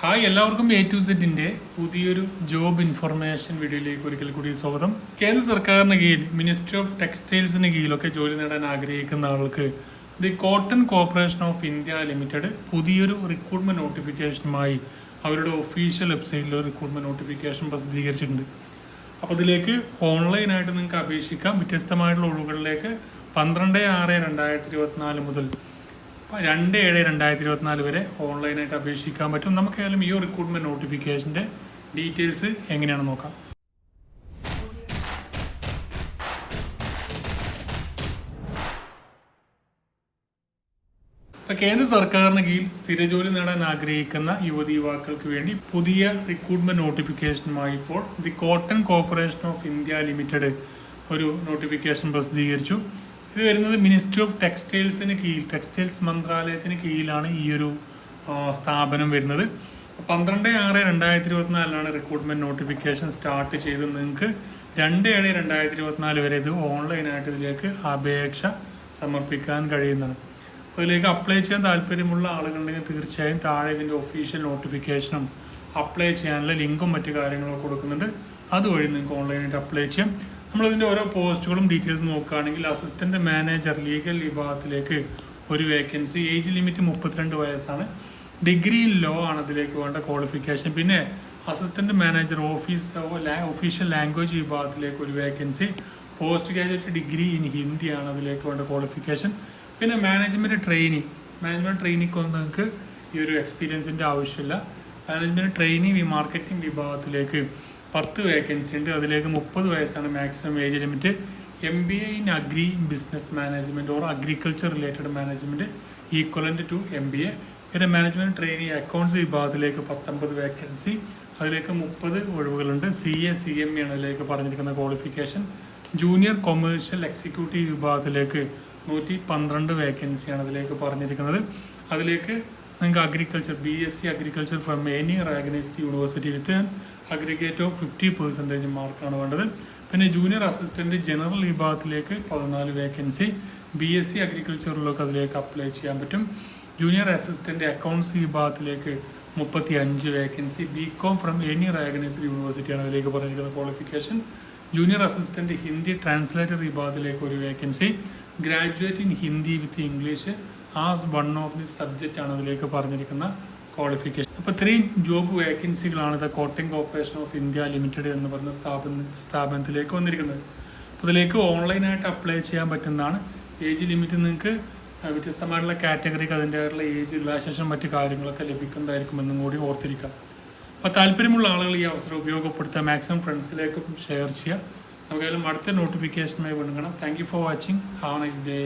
Hi എല്ലാവർക്കും A to സെറ്റിന്റെ പുതിയൊരു ജോബ് ഇൻഫർമേഷൻ വീഡിയോയിലേക്ക് ഒരിക്കൽ കൂടി സ്വാഗതം. കേന്ദ്ര സർക്കാരിന് കീഴിൽ മിനിസ്ട്രി ഓഫ് ടെക്സ്റ്റൈൽസിന് കീഴിലൊക്കെ ജോലി നേടാൻ ആഗ്രഹിക്കുന്ന ആൾക്ക് the cotton corporation of India limited പുതിയൊരു റിക്രൂട്ട്മെന്റ് നോട്ടിഫിക്കേഷനുമായി അവരുടെ ഒഫീഷ്യൽ വെബ്സൈറ്റിൽ റിക്രൂട്ട്മെന്റ് നോട്ടിഫിക്കേഷൻ പ്രസിദ്ധീകരിച്ചിട്ടുണ്ട്. അപ്പോൾ ഇതിലേക്ക് ഓൺലൈനായിട്ട് നിങ്ങൾക്ക് അപേക്ഷിക്കാം. വ്യത്യസ്തമായിട്ടുള്ള ഒഴിവുകളിലേക്ക് പന്ത്രണ്ട് ആറ് രണ്ടായിരത്തി ഇരുപത്തിനാല് മുതൽ രണ്ട് ഏഴ് രണ്ടായിരത്തി ഇരുപത്തിനാല് വരെ ഓൺലൈനായിട്ട് അപേക്ഷിക്കാൻ പറ്റും. നമുക്കായാലും ഈ റിക്രൂട്ട്മെന്റ് നോട്ടിഫിക്കേഷന്റെ ഡീറ്റെയിൽസ് എങ്ങനെയാണ് നോക്കാം. ഇപ്പം കേന്ദ്ര സർക്കാരിന് കീഴിൽ സ്ഥിരജോലി നേടാൻ ആഗ്രഹിക്കുന്ന യുവതി യുവാക്കൾക്ക് വേണ്ടി പുതിയ റിക്രൂട്ട്മെന്റ് നോട്ടിഫിക്കേഷനുമായി ഇപ്പോൾ the cotton corporation of India limited ഒരു നോട്ടിഫിക്കേഷൻ പ്രസിദ്ധീകരിച്ചു. ഇത് വരുന്നത് മിനിസ്ട്രി ഓഫ് ടെക്സ്റ്റൈൽസിന് കീഴിൽ ടെക്സ്റ്റൈൽസ് മന്ത്രാലയത്തിന് കീഴിലാണ് ഈ ഒരു സ്ഥാപനം വരുന്നത്. പന്ത്രണ്ട് ആറ് രണ്ടായിരത്തി ഇരുപത്തിനാലിലാണ് റിക്രൂട്ട്മെന്റ് നോട്ടിഫിക്കേഷൻ സ്റ്റാർട്ട് ചെയ്ത് നിങ്ങൾക്ക് രണ്ട് ഏഴ് രണ്ടായിരത്തി ഇരുപത്തിനാല് വരെ ഇത് ഓൺലൈനായിട്ട് ഇതിലേക്ക് അപേക്ഷ സമർപ്പിക്കാൻ കഴിയുന്നതാണ്. അപ്പോൾ ഇതിലേക്ക് അപ്ലൈ ചെയ്യാൻ താല്പര്യമുള്ള ആളുകളുണ്ടെങ്കിൽ തീർച്ചയായും താഴെ ഇതിന്റെ ഒഫീഷ്യൽ നോട്ടിഫിക്കേഷനും അപ്ലൈ ചെയ്യാനുള്ള ലിങ്കും മറ്റു കാര്യങ്ങളൊക്കെ കൊടുക്കുന്നുണ്ട്. അതുവഴി നിങ്ങൾക്ക് ഓൺലൈനായിട്ട് അപ്ലൈ ചെയ്യാം. നമ്മളിതിന്റെ ഓരോ പോസ്റ്റുകളും ഡീറ്റെയിൽസ് നോക്കുകയാണെങ്കിൽ അസിസ്റ്റന്റ് മാനേജർ ലീഗൽ വിഭാഗത്തിലേക്ക് ഒരു വേക്കൻസി ഏജ് ലിമിറ്റ് മുപ്പത്തിരണ്ട് വയസ്സാണ്. ഡിഗ്രി ഇൻ ലോ ആണ് അതിലേക്ക് വേണ്ട ക്വാളിഫിക്കേഷൻ പിന്നെ assistant manager office official language വിഭാഗത്തിലേക്ക് ഒരു vacancy post graduate degree in Hindi ആണ് അതിലേക്ക് വേണ്ട ക്വാളിഫിക്കേഷൻ പിന്നെ മാനേജ്മെന്റ് ട്രെയിനിങ് മാനേജ്മെന്റ് ട്രെയിനിങ് ഒന്നും നിങ്ങൾക്ക് ഈ ഒരു എക്സ്പീരിയൻസിന്റെ ആവശ്യമില്ല. മാനേജ്മെന്റ് ട്രെയിനിങ് മാർക്കറ്റിംഗ് വിഭാഗത്തിലേക്ക് പത്ത് വേക്കൻസി ഉണ്ട്. അതിലേക്ക് മുപ്പത് വയസ്സാണ് maximum age limit M B A in agri business management or agriculture related management equivalent to M B A പിന്നെ മാനേജ്മെന്റ് ട്രെയിനിങ് അക്കൗണ്ട്സ് വിഭാഗത്തിലേക്ക് പത്തൊമ്പത് വേക്കൻസി അതിലേക്ക് മുപ്പത് ഒഴിവുകളുണ്ട്. സി എ സി എം ആണ് അതിലേക്ക് പറഞ്ഞിരിക്കുന്ന ക്വാളിഫിക്കേഷൻ ജൂനിയർ കൊമേഴ്ഷ്യൽ എക്സിക്യൂട്ടീവ് വിഭാഗത്തിലേക്ക് നൂറ്റി പന്ത്രണ്ട് വേക്കൻസിയാണ് അതിലേക്ക് പറഞ്ഞിരിക്കുന്നത്. അതിലേക്ക് നിങ്ങൾക്ക് agriculture B S C agriculture from any recognised university with aggregate of fifty percentage മാർക്കാണ് വേണ്ടത്. പിന്നെ ജൂനിയർ അസിസ്റ്റന്റ് ജനറൽ വിഭാഗത്തിലേക്ക് പതിനാല് വേക്കൻസി ബി എസ് സി അഗ്രികൾച്ചറിലൊക്കെ അതിലേക്ക് അപ്ലൈ ചെയ്യാൻ പറ്റും. ജൂനിയർ അസിസ്റ്റന്റ് അക്കൗണ്ട്സ് വിഭാഗത്തിലേക്ക് മുപ്പത്തി അഞ്ച് vacancy B com from any recognised യൂണിവേഴ്സിറ്റിയാണ് അതിലേക്ക് പറഞ്ഞിരിക്കുന്ന qualification junior assistant Hindi translator വിഭാഗത്തിലേക്ക് ഒരു vacancy graduate in Hindi with English as one of the subject ആണ് അതിലേക്ക് പറഞ്ഞിരിക്കുന്ന ക്വാളിഫിക്കേഷൻ അപ്പോൾ ഇത്രയും job വേക്കൻസികളാണ് the cotton corporation of India limited എന്ന് പറഞ്ഞ സ്ഥാപന സ്ഥാപനത്തിലേക്ക് വന്നിരിക്കുന്നത്. അപ്പോൾ അതിലേക്ക് ഓൺലൈനായിട്ട് അപ്ലൈ ചെയ്യാൻ പറ്റുന്നതാണ്. ഏജ് ലിമിറ്റ് നിങ്ങൾക്ക് വ്യത്യസ്തമായിട്ടുള്ള കാറ്റഗറിക്ക് അതിന്റെതായിട്ടുള്ള ഏജ് റിലാക്സേഷൻ മറ്റു കാര്യങ്ങളൊക്കെ ലഭിക്കുന്നതായിരിക്കും എന്നും കൂടി ഓർത്തിരിക്കാം അപ്പോൾ താല്പര്യമുള്ള ആളുകൾ ഈ അവസരം ഉപയോഗപ്പെടുത്തുക. മാക്സിമം ഫ്രണ്ട്സിലേക്കും ഷെയർ ചെയ്യുക. നമുക്കായാലും അടുത്ത നോട്ടിഫിക്കേഷനുമായി വീണ്ടും കാണാം thank you for watching have nice day